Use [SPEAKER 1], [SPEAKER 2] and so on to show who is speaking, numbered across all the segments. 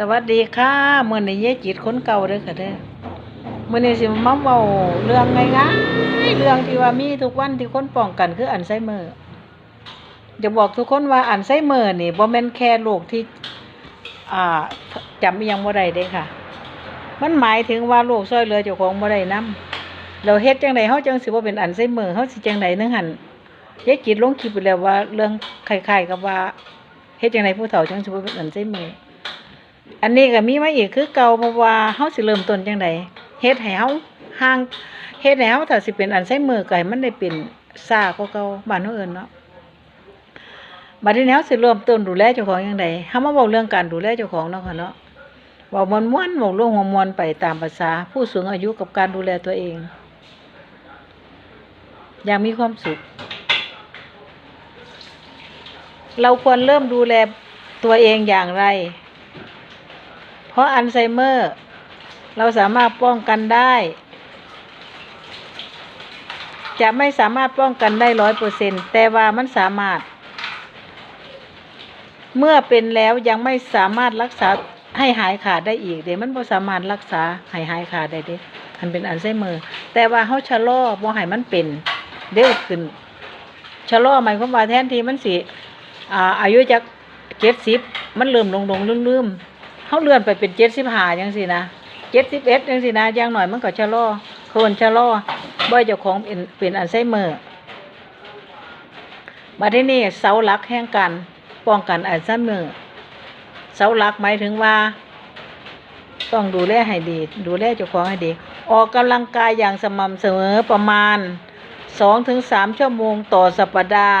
[SPEAKER 1] สวัสดีค่ะเมื้อนี้ยายจิตคนเก่าเด้อค่ะเด้อมื้อนี้สิมาเว้าเรื่องง่ายๆเรื่องที่ว่ามีทุกวันที่คนป้องกันคืออัลไซเมอร์จะบอกทุกคนว่าอัลไซเมอร์นี่บ่แม่นแค่โรคที่อ่าจำยังบ่ได้เด้ค่ะ มันหมายถึงว่าโรคช่วยเหลือเจ้าของบ่ได้นำแล้วเฮ็ดจังไดเฮาจังสิบ่เป็นอัลไซเมอร์เฮาสิจังไดนึงหั่นยายจิตลงคลิปไปแล้วว่าเรื่องคล้ายๆกับว่าเฮ็ดจังไดผู้เฒ่าจังสิบ่เป็นอัลไซเมอร์ อันนี้ก็มีมาอีกคือเก่าเพราะว่าเฮาสิเริ่มต้นจังไดเฮ็ดให้เฮาห่างเฮ็ดให้เฮาถ้าสิเป็นอัลไซเมอร์ก็ให้มันได้เป็นซ่ากว่าเก่าบ้านเฮาเอิ้นเนาะบัดนี้เฮาสิเริ่มต้นดูแลเจ้าของจังไดเฮามาเว้าเรื่องการดูแลเจ้าของเนาะค่ะเนาะเว้าม่วนๆเว้าเรื่องม่วนไปตามภาษาผู้สูงอายุกับการดูแลตัวเองอย่างมีความสุข เราควรเริ่มดูแลตัวเองอย่างไร เพราะอัลไซเมอร์ เราสามารถป้องกันได้ จะไม่สามารถป้องกันได้ร้อยเปอร์เซ็นต์แต่ว่ามันสามารถ เมื่อเป็นแล้วยังไม่สามารถรักษาให้หายขาดได้อีก เดี๋ยวมันบ่สามารถรักษาให้หายขาดได้เด้มันเป็นอัลไซเมอร์ แต่ว่าเฮาชะลอบ่ให้มันเป็นเร็วขึ้นชะลอหมายความว่าแทนที่มันสิอ่าอายุจาก70มันเริ่มลงลงๆลืม เขาเลื่อนไปเป็นเจ็ดสิบห้าจังสินะเจ็ดสิบเอ็ดจังสินะย่างหน่อยมันก็ชะลอคนชะลอบ่อยเจ้าของเป็นเป็นอัลไซเมอร์มาที่นี่เสาหลักแห่งการป้องกันอัลไซเมอร์เสาหลักหมายถึงว่า ต้องดูแลให้ดี ดูแลเจ้าของให้ดี ออกกำลังกายอย่างสม่ำเสมอประมาณสองถึงสามชั่วโมงต่อสัปดาห์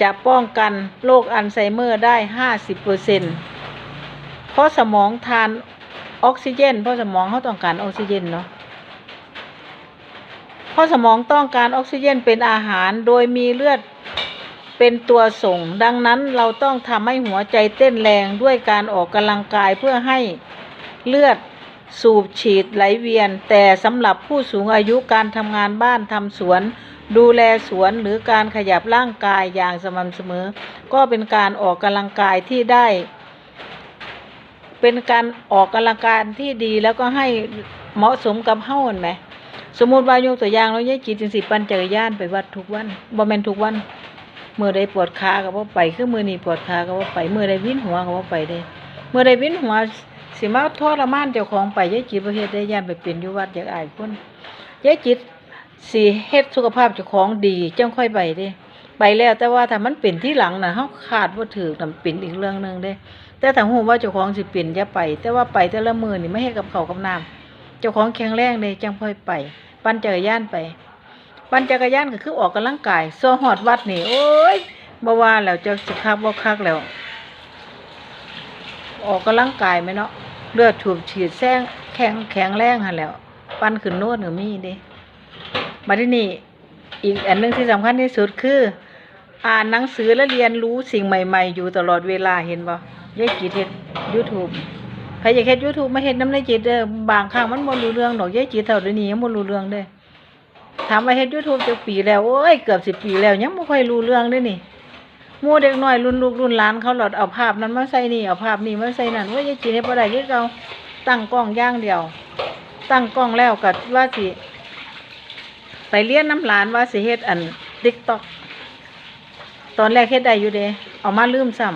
[SPEAKER 1] จะป้องกันโรคอัลไซเมอร์ได้ห้าสิบเปอร์เซ็นต์ เพราะสมองทานออกซิเจน เพราะสมองเขาต้องการออกซิเจนเนาะเพราะสมองต้องการออกซิเจนเป็นอาหารโดยมีเลือดเป็นตัวส่ง ดังนั้นเราต้องทำให้หัวใจเต้นแรงด้วยการออกกำลังกายเพื่อให้เลือดสูบฉีดไหลเวียน แต่สำหรับผู้สูงอายุการทำงานบ้านทำสวน ดูแลสวนหรือการขยับร่างกายอย่างสม่ำเสมอ ก็เป็นการออกกำลังกายที่ได้ เป็นการออกกำลังกายที่ดีแล้วก็ให้เหมาะสมกับเฮาเห็นไหม สมมุติว่ายกตัวอย่างเรายายจิตจังสิปั่นจักรยานไปวัดทุกวันบ่แมนทุกวันเมื้อใดปวดขาก็บ่ไปคือมือนีปวดขาก็บ่ไปเมื้อใดวิ่นหัวก็บ่ไปเด้มื้อใดวิ่นหัวสิมาทรมานเจ้าของไปยายจิตบ่เฮ็ดได้ย่านไปเป็นอยู่วัดอยากอายคนยายจิตสิเฮ็ดสุขภาพเจ้าของดีจังค่อยไปเด้ ไปแล้วแต่ว่าถ้ามันเป็นที่หลังนะเฮาคาดบ่ถูกน่ะเป็นอีกเรื่องหนึ่งเด้ แต่ถ้าฮู้ว่าเจ้าของสิเป็นอย่าไป แต่ว่าไปแต่ละมือนี่ไม่ให้กับเขากับน้ำเจ้าของแข็งแรงเด้จังค่อยไป ปั่นจักรยานไป ปั่นจักรยานก็คือออกกำลังกายโซฮอดวัดนี่โอ้ยบ่ว่าแล้วเจะสิคักบ่คักแล้ว ออกกำลังกายไหมเนาะเลือดถูกฉีดแซงแข็งแข็งแรงหันแล้ว ปั่นขึ้นโน้นก็มีเด้มาที่นี่อีกอันหนึงที่สำคัญที่สุดคือ อ่านหนังสือและเรียนรู้สิ่งใหม่ ๆ อยู่ตลอดเวลาเห็นบ่ยายจิตเฮ็ด YouTube ใครอยากเฮ็ด YouTube มาเฮ็ดน้ำยาจิตเด้อบางครั้งมันบ่รู้เรื่องดอกยายจิตเท่าเดี๋ยวนี้ยังบ่รู้เรื่องเด้ถามว่าเฮ็ด YouTube จักปีแล้วโอ้ยเกือบ10ปีแล้วยังบ่ค่อยรู้เรื่องเด้นี่มู่เด็กน้อยรุ่นลูกรุ่นหลานเขาหลอดเอาภาพนั้นมาใส่นี่เอาภาพนี้มาใส่นั่นโอ้ยายจิตเฮ็ดบ่ได้คือเก่าตั้งกล้องย่างเดียว ตั้งกล้องแล้วก็ว่าสิ ไปเรียนน้ำหลานว่าสิเฮ็ดอัน TikTok ตอ อนแรกเฮ็ดได้อยู่เด้เอามาลืมซ้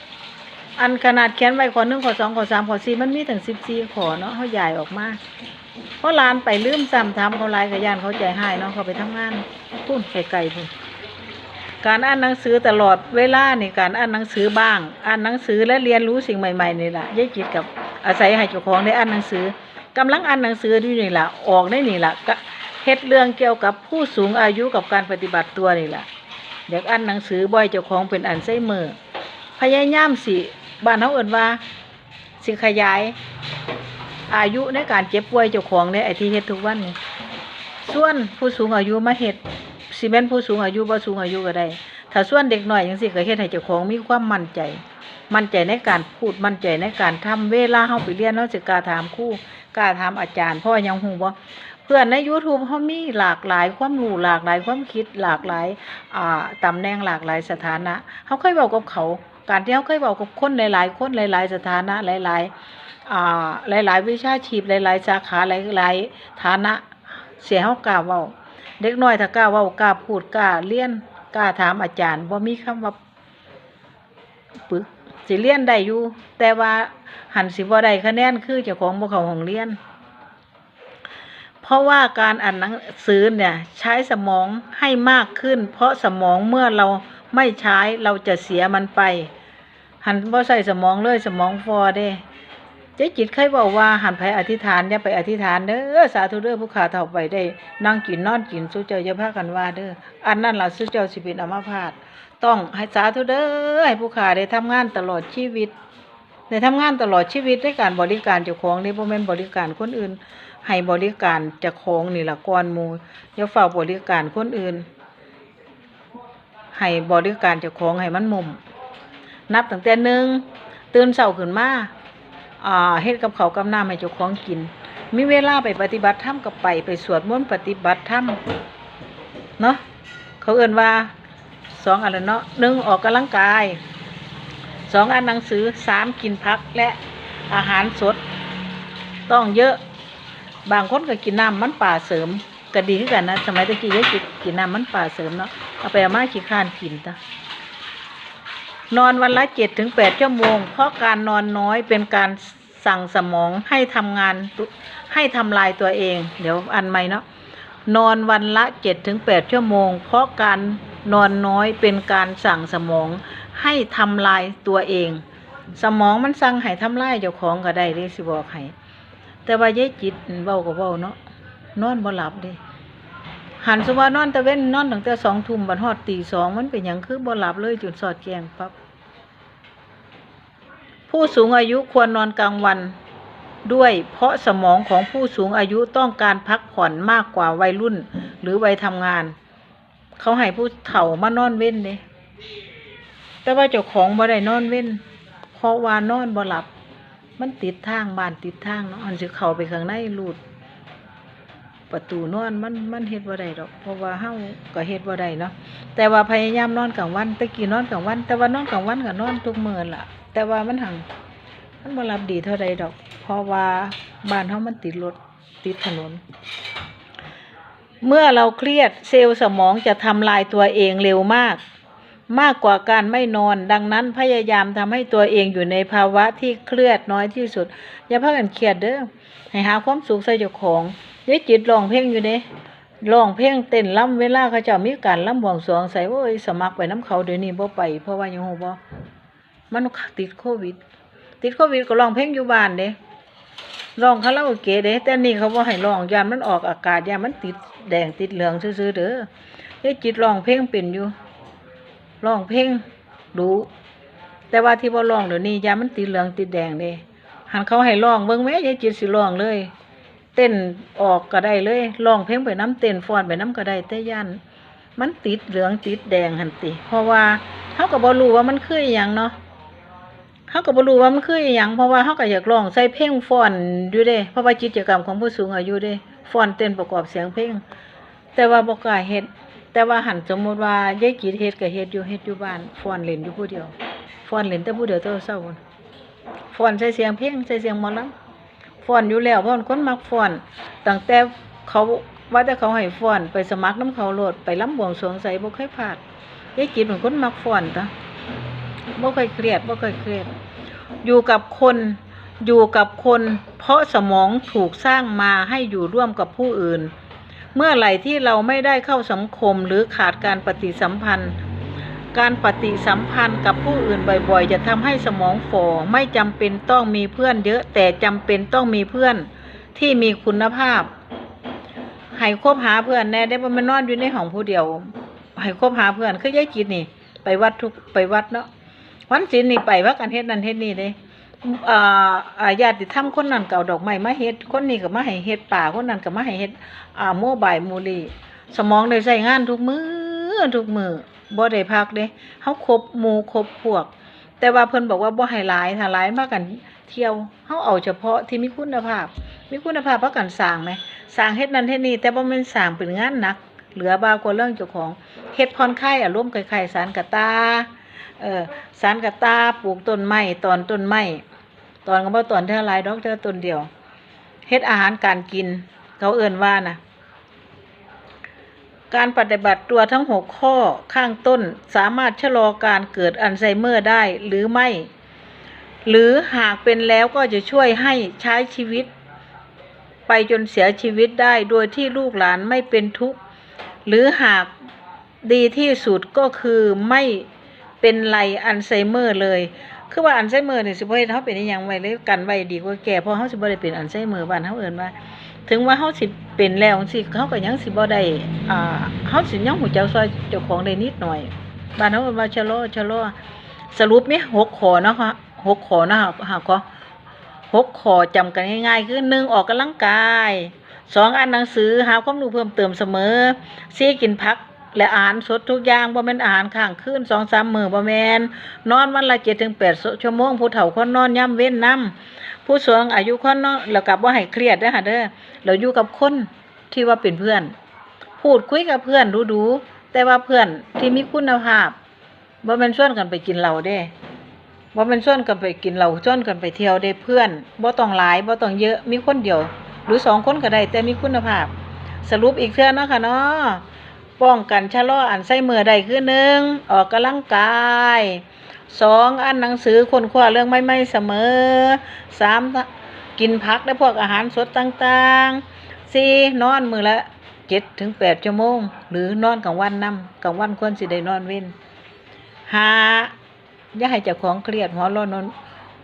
[SPEAKER 1] ำอันขนาดเขียนไว้ข้อหนึ่งข้อสองข้อสามข้อสี่มันมีถึงสิบสี่ข้อเนาะเขาใหญ่ออกมาเพราะลานไปลืมซ้ำถามเขาหลายกระยานเขาใจหายเนาะเขาไปทำงานพุ่นไกลๆพุ่นการอ่านหนังสือตลอดเวลานี่การอ่านหนังสือบ้าง อ่านหนังสือและเรียนรู้สิ่งใหม่ๆนี่แหละยายจิตกับอาศัยให้เจ้าของได้อ่านหนังสือกำลังอ่านหนังสืออยู่นี่แหละออกได้นี่แหละเฮ็ดเรื่องเกี่ยวกับผู้สูงอายุกับการปฏิบัติตัวนี่แหละ อยากอ่านหนังสือบ่อยเจ้าของเป็นอัลไซเมอร์พยายามสิบ้านเฮาเอิ้นว่า สิขยาย อายุในการเจ็บป่วยเจ้าของในไอที่เฮ็ดทุกวันนี่ส่วนผู้สูงอายุมาเฮ็ดสิแม่นผู้สูงอายุบ่สูงอายุก็ได้ ถ้าส่วนเด็กหน้อยจังซี่ก็เฮ็ดให้เจ้าของมีความมั่นใจ มั่นใจในการพูดมั่นใจในการทำเวลาเฮาไปเรียนเฮาสิกล้าถามครูกล้าถามอาจารย์เพราะว่ายังฮู้บ่ เพื่อนใน YouTube เฮามีหลากหลายความรู้หลากหลายความคิดหลากหลายอ่าตำแหน่งหลากหลายสถานะเขาเคยบอกกับเขาการที่เขาเคยเว้ากับคนหลาย ๆ คนหลาย ๆ สถานะหลายๆอ่าหลาย ๆ วิชาชีพหลาย ๆ สาขาหลาย ๆ ฐานะเสียเฮากล้าเว้าเด็กน้อยถ้ากล้าเว้ากล้าพูดกล้าเรียนกล้าถามอาจารย์บ่มีคำว่าปึกสิเรียนได้อยู่แต่ว่าหันสิบ่ได้คะแนนคือเจ้าของบ่เข้าห้องเรียน ราะว่าการอ่านหนังสือเนี่ยใช้สมองให้มากขึ้น เพราะสมองเมื่อเราไม่ใช้เราจะเสียมันไป หันบ่ใส่สมองเลยสมองฟอเด้เจ๊จิตเคยบอกว่าหันไปอธิษฐานอย่าไปอธิษฐานเด้อสาธุเด้อผู้ขาเฒ่าไปได้นั่งกินนอนกินสู้เจ้าอย่าพากันว่าเด้ออันนั้นล่ะสู้เจ้าสิเป็นอัมพาตต้องให้สาธุเด้อให้ผู้ขาได้ทำงานตลอดชีวิตได้ทำงานตลอดชีวิตในการบริการเจ้าของนี่บ่แม่นบริการคนอื่น ให้บริการจ้าของนี่ละก่อนหมูอย่าเฝ้าบริการคนอื่น ให้บริการจ้าของให้มันมุม นับตั้งแต่หนึ่งตื่นเช้าขึ้นมาอ่าเฮ็ดกับเขากับน้ำให้เจ้าของกิน มีเวลาไปปฏิบัติธรรมก็ไปไปสวดมนต์ปฏิบัติธรรมเนาะเขาเอื่นว่าสองอันละเนาะหนึ่งออกกำลังกายสองอ่านหนังสือสามกินผักและอาหารสด ต้องเยอะ บางคนก็กินน้ำมันป่าเสริมก็ดีคือกันนะสมัยตะกี้ก็กินกินน้ำมันป่าเสริมเนาะเอาไปเอามาขี้ข้านกินจ้ะนอนวันละเจ็ดถึงแปดชั่วโมง เพราะการนอนน้อยเป็นการสั่งสมองให้ทำงานให้ทำลายตัวเอง เดี๋ยวอันใหม่เนาะนอนวันละเจ็ดถึงแปดชั่วโมง เพราะการนอนน้อยเป็นการสั่งสมองให้ทำลายตัวเอง สมองมันสั่งให้ทำลายเจ้าของก็ได้เด้สิบอกให้ แต่ว่ายายจิตเว้าก็เว้าเนาะนอนบ่หลับเด้หันสว่านอนตะเว้นนอนตั้งแต่สองทุ่มบัดฮอดตีสองมันเป็นหยังคือบ่หลับเลยจนสอดแจงปั๊บผู้สูงอายุควรนอนกลางวันด้วยเพราะสมองของผู้สูงอายุต้องการพักผ่อนมากกว่าวัยรุ่น หรือวัยทำงาน เขาให้ผู้เฒ่ามานอนเว้นเด้แต่ว่าเจ้าของบ่ได้นอนเว้น เพราะว่านอนบ่หลับ มันติดทางบ้านติดทางเนาะอันสิเข้าไปข้างในรูดประตูนอนมันมันเฮ็ดบ่ได้ดอก เพราะว่าเฮาก็เฮ็ดบ่ได้เนาะแต่ว่าพยายามนอนกลางวันตะกี้นอนกลางวัน แต่ว่านอนกลางวันก็นอนทุกมื้อล่ะ แต่ว่ามันหังมันบ่รับดีเท่าใดดอก เพราะว่าบ้านเฮามันติดรถติดถนน เมื่อเราเครียดเซลล์สมองจะทำลายตัวเองเร็วมาก มากกว่าการไม่นอน ดังนั้นพยายามทำให้ตัวเองอยู่ในภาวะที่เครียดน้อยที่สุด อย่าพากันเครียดเด้อให้หาความสุขใส่เจ้าของยายจิตร้องเพลงอยู่เด้ร้องเพลงเต้นล่ำเวลาเขาเจ้ามีการล่ำบวงสรวงใส่โอ้ยสมัครไปน้ำเขาเดี๋ยวนี้บ่ไป เพราะว่ายังฮู้บ่มันติดโควิด ติดโควิดก็ร้องเพลงอยู่บ้านเด้ร้องคาราโอเกะเด้แต่นี่เขาบ่ให้ร้องยามมันออกอากาศยามมันติดแดงติดเหลืองซื่อๆเด้อยายจิตร้องเพลงเป็นอยู่ ร้องเพลงดูแต่ว่าที่บ่ร้องเดี๋ยวนี้ยามันติดเหลืองติดแดงเด้หันเขาให้ร้องเบิ่งแม่ยายจิตสิร้องเลย เต้นออกก็ได้เลยร้องเพลงไปน้ำเต้นฟอนไปน้ำก็ได้แต่ย่านมันติดเหลืองติดแดงหันติ เพราะว่าเขาก็บ่รู้ว่ามันคืออหยังเนาะเขาก็บ่รู้ว่ามันคืออหยังเพราะว่าเขาก็อยากร้องใส่เพลงฟอนอยู่เด้ เพราะว่ากิจกรรมของผู้สูงอายุเด้ฟอนเต้นประกอบเสียงเพลงแต่ว่าบ่กล้าเฮ็ด แต่ว่าหันสมมติว่ายายกิจเฮ็ดก็เฮ็ดอยู่เฮ็ดอยู่บ้านฟอนเล่นอยู่ผู้เดียวฟอนเล่นแต่ผู้เดียวเท่าเศร้าฟอนใส่เสียงเพลงใส่เสียงมอลำฟอนอยู่แล้วเพราะคนมักฟอนตั้งแต่เขาว่าแต่เขาให้ฟอนไปสมัครน้ำเขาโลดไปลำบวงสรวงใส่บ่เคยพลาดยายจิตเป็นคนมักฟอนตะบ่เคยเครียดบ่เคยเครียด อยู่กับคนอยู่กับคน เพราะสมองถูกสร้างมาให้อยู่ร่วมกับผู้อื่น เมื่อไหร่ที่เราไม่ได้เข้าสังคมหรือขาดการปฏิสัมพันธ์ การปฏิสัมพันธ์กับผู้อื่นบ่อยๆ จะทำให้สมองฝ่อไม่จำเป็นต้องมีเพื่อนเยอะแต่จำเป็นต้องมีเพื่อนที่มีคุณภาพให้คบหาเพื่อนแน่ได้บ่แม่นนอนอยู่ในห้องผู้เดียวให้คบหาเพื่อนคือยายจิตนี่ ไปวัดทุกไปวัดเนาะวันศีลนี่ไปว่ากันเฮ็ดนั่นเฮ็ดนี่เด้ อ่าอาญาติธรรมคนนั้นก็เอาดอกไม้มาเฮ็ดคนนี้ก็มาให้เฮ็ดป่าคนนั้นก็มาให้เฮ็ดอ่าโมบายมูลีสมองได้ใช้งานทุกมือทุกมือบ่ได้พักเด้เฮาครบหมู่ครบพวก แต่ว่าเพิ่นบอกว่าบ่ให้หลายถ้าหลายมากันเที่ยวเฮาเอาเฉพาะที่มีคุณภาพ มีคุณภาพเพราะกันสร้างไหมสร้างเฮ็ดนั่นเฮ็ดนี่แต่บ่แม่นสร้างเป็นงานหนักเหลือบากว่าเรื่องเจ้าของเฮ็ดผ่อนคลายอารมณ์คล้ายๆสารกะตาเออสารกระตาปลูกต้นไม้ตอนต้นไม้ ตอนก็บ่ตอนเท่าไรดอกเท่าตนเดียวเฮ็ดอาหารการกิน เขาเอิ่นว่านะการปฏิบัติตัวทั้งหกข้อข้างต้นสามารถชะลอการเกิดอัลไซเมอร์ได้หรือไม่ หรือหากเป็นแล้วก็จะช่วยให้ใช้ชีวิต ไปจนเสียชีวิตได้โดยที่ลูกหลานไม่เป็นทุกข์ หรือหากดีที่สุดก็คือไม่เป็นไรอัลไซเมอร์เลย คือว่าอัลไซเมอร์นี่สิบ่เฮ็ดเฮาเป็นอีหยังไว้เลยกันไว้ดีกว่าแก่เพราะเฮาสิบ่ได้เป็นอัลไซเมอร์บ้านเฮาเอิ้นว่า ถึงว่าเฮาสิเป็นแล้วจังซี่เขาก็ยังสิบ่ได้อ่าเฮาสิยังฮู้จักซอยเจ้าของได้นิดหน่อยบ้านเฮาเอิ้นว่าชะลอชะลอสรุปมีหกข้อเนาะค่ะหกข้อนะหาก็หกข้อจำกันง่ายๆคือหนึ่งออกกำลังกายสองอ่านหนังสือหาความรู้เพิ่มเติมเสมอสี่กินผัก และอาหารสดทุกอย่างบ่แม่นอาหารข้างคืนสองสามมื้อบ่แม่นนอนวันละเจ็ดถึงแปดชั่วโมงผู้เฒ่าคนนอนย่ำเว้นนํผู้สูงอายุคนนอนแล้วก็บ่ให้เครียดเด้อค่ะเด้อเราอยู่กับคนที่ว่าเป็นเพื่อน พูดคุยกับเพื่อนดูๆแต่ว่าเพื่อนที่มีคุณภาพบ่แม่นชวนกันไปกินเหล้าเด้บ่แม่นชวนกันไปกินเหล้าชวนกันไปเที่ยวเด้เพื่อนบ่ต้องหลายบ่ต้องเยอะมีคนเดียว หรือสองคนก็ได้แต่มีคุณภาพ สรุปอีกเทื่อเนาะค่ะเนาะ ป้องกันชะลออันไส้เมื่อได้คือหนึ่งออกกำลังกายสองอ่านหนังสือค้นคว้าเรื่องใหม่เสมอสามกินผักและพวกอาหารสดต่างๆสี่นอนมือละเจ็ดถึงแปดชั่วโมง หรือนอนกลางวันนำกลางวันควรสิได้นอนเว้นห้าอย่าให้เจ้าของเครียดหัวรอนอน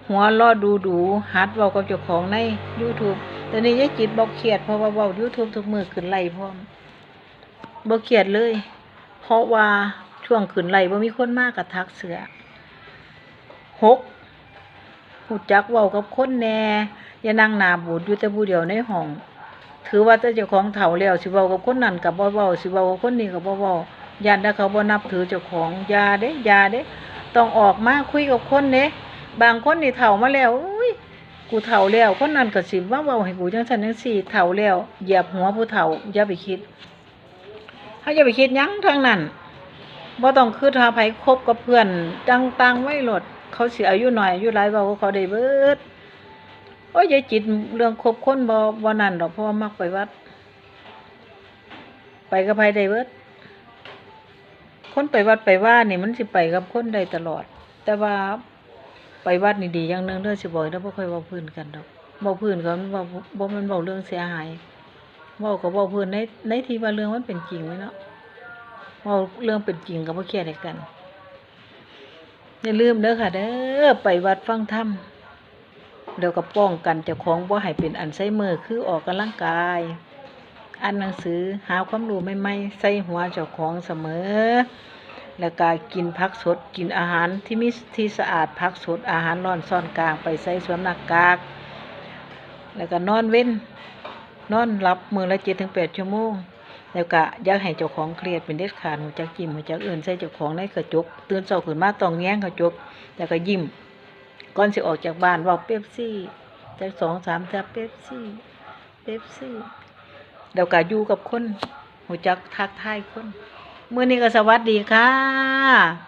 [SPEAKER 1] หัวรอดูดูหัดเว้ากับเจ้าของใน YouTube แต่นี่ยายจิตบอกเครียดเพราะว่าเว้า YouTube ทุกมือขึ้นไล่พร้อม บ่เครียดเลย เพราะว่าช่วงขึ้นไหลบ่มีคนมากกับทักเสือหกหูจักเว้ากับคนแหน่อย่านั่งหนาบูดอยู่แต่ผู้เดียวในห้อง ถือว่าเจ้าของเฒ่าแล้วสิเว้ากับคนนั้นก็บ่เว้าสิเว้ากับคนนี้ก็บ่เว้าย่านถ้าเขาบ่นับถือเจ้าของยาเด้อยาเด้ต้องออกมาคุยกับคนเด้บางคนนี่เฒ่ามาแล้วอุ้ยกูเฒ่าแล้วคนนั้นก็สิมาเว้าให้กูจังซั่นจังซี่เฒ่าแล้วเหยียบหัวผู้เฒ่าอย่าไปคิด เขาจะไปคิดยั้งทางนั้นบ่ต้องคือถ้าไผคบกับเพื่อนต่างๆไว้โลด เขาเสิอายุหน้อยอายุหลายเว้ากับเขาได้เบิดโอ้ยยายจิตเรื่องคบคนบ่บ่นั่นดอกเพราะว่ามักไปวัด ไปกับไผได้เบิด คนไปวัดไปว่านี่มันสิไปกับคนได้ตลอด แต่ว่าไปวัดนี่ดีอย่างนึงเด้อสิบอกแล้วบ่ค่อยเว้าพื้นกันดอกเว้าพื้นเขามันเว้าบ่ม่นเว้าเรื่องเสียหาย เว้าก็เว้าเพิ่นในในที่ว่าเรื่องมันเป็นจริงไว้เนาะเว้าเรื่องเป็นจริงก็บ่เครียดให้กันอย่าลืมเด้อค่ะ เด้อไปวัดฟังธรรมเดี๋ยวก็ป้องกันเจ้าของบ่ให้เป็นอัลไซเมอร์คือออกกำลังกายอ่านหนังสือหาความรู้ใหม่ๆใส่หัวเจ้าของเสมอ แล้วก็กินผักสดกินอาหารที่มีที่สะอาดผักสดอาหารร้อนซ่อนกลางไปใส่สวมหน้ากาก แล้วก็นอนเว้น นอนหลับมือละเจ็ดถึงแปดชั่วโมงแล้วก็อยากให้เจ้าของเครียดเป็นเด็ดขาดหัวจักยิ้มหัวจักเอื่นใส่เจ้าของในกระจกตื่นเช้าขึ้นมาต้องแง้งกระจกแล้วก็ยิ้มก่อนสิออกจากบ้านเว่าเป๊ปซี่จากสองสามจับเป๊ปซี่เป๊ปซี่แล้วก็อยู่กับคนหัวจักทักทายคนเมื้อนี้ก็สวัสดีค่ะ